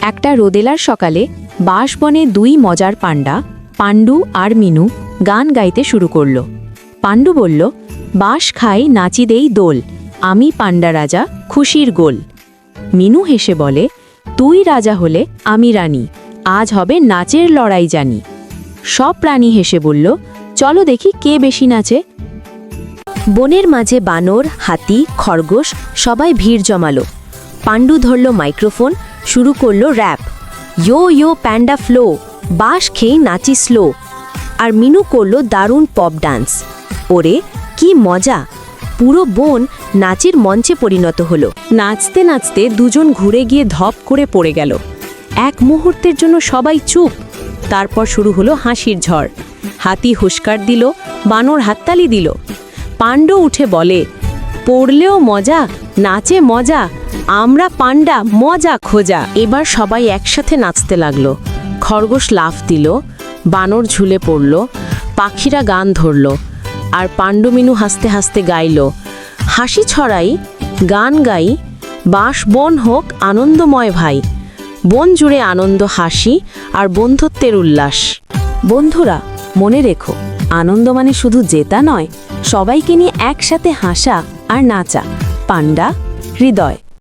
একটা রোদেলার সকালে বাঁশবনে দুই মজার পাণ্ডা, পাণ্ডু আর মিনু গান গাইতে শুরু করল। পাণ্ডু বলল, বাঁশ খাই, নাচি দেই দোল, আমি পাণ্ডা রাজা, খুশির গোল। মিনু হেসে বলে, তুই রাজা হলে আমি রানী, আজ হবে নাচের লড়াই জানি। সব প্রাণী হেসে বলল, চলো দেখি কে বেশি নাচে? বনের মাঝে বানর, হাতি, খরগোশ সবাই ভিড় জমালো। পাণ্ডু ধরল মাইক্রোফোন শুরু করল rap yo yo panda flow বাঁশ খেয়ে নাচি স্লো আর মিনু করল দারুণ পপ ডান্স ওরে, কি মজা! পুরো বোন নাচের মঞ্চে পরিণত হলো। নাচতে নাচতে দুজন ঘুরে গিয়ে ধপ করে পড়ে গেল। এক মুহূর্তের জন্য সবাই চুপ। তারপর শুরু হলো হাসির ঝড়। হাতি হুস্কার দিল, বানর হাততালি দিল। পাণ্ডু উঠে বলে পড়লেও মজা, নাচে মজা, আমরা পাণ্ডা মজা খোঁজা। এবার সবাই একসাথে নাচতে লাগল। খরগোশ লাফ দিল, বানর ঝুলে পড়ল, পাখিরা গান ধরল, আর পাণ্ডুমিনু হাসতে হাসতে গাইল, হাসি ছড়াই, গান গাই, বাঁশ বন হোক আনন্দময় ভাই, বন জুড়ে আনন্দ হাসি আর বন্ধুত্বের উল্লাস। বন্ধুরা, মনে রেখো, আনন্দ মানে শুধু জেতা নয়, সবাইকে নিয়ে একসাথে হাসা আর নাচা পান্ডা হৃদয়।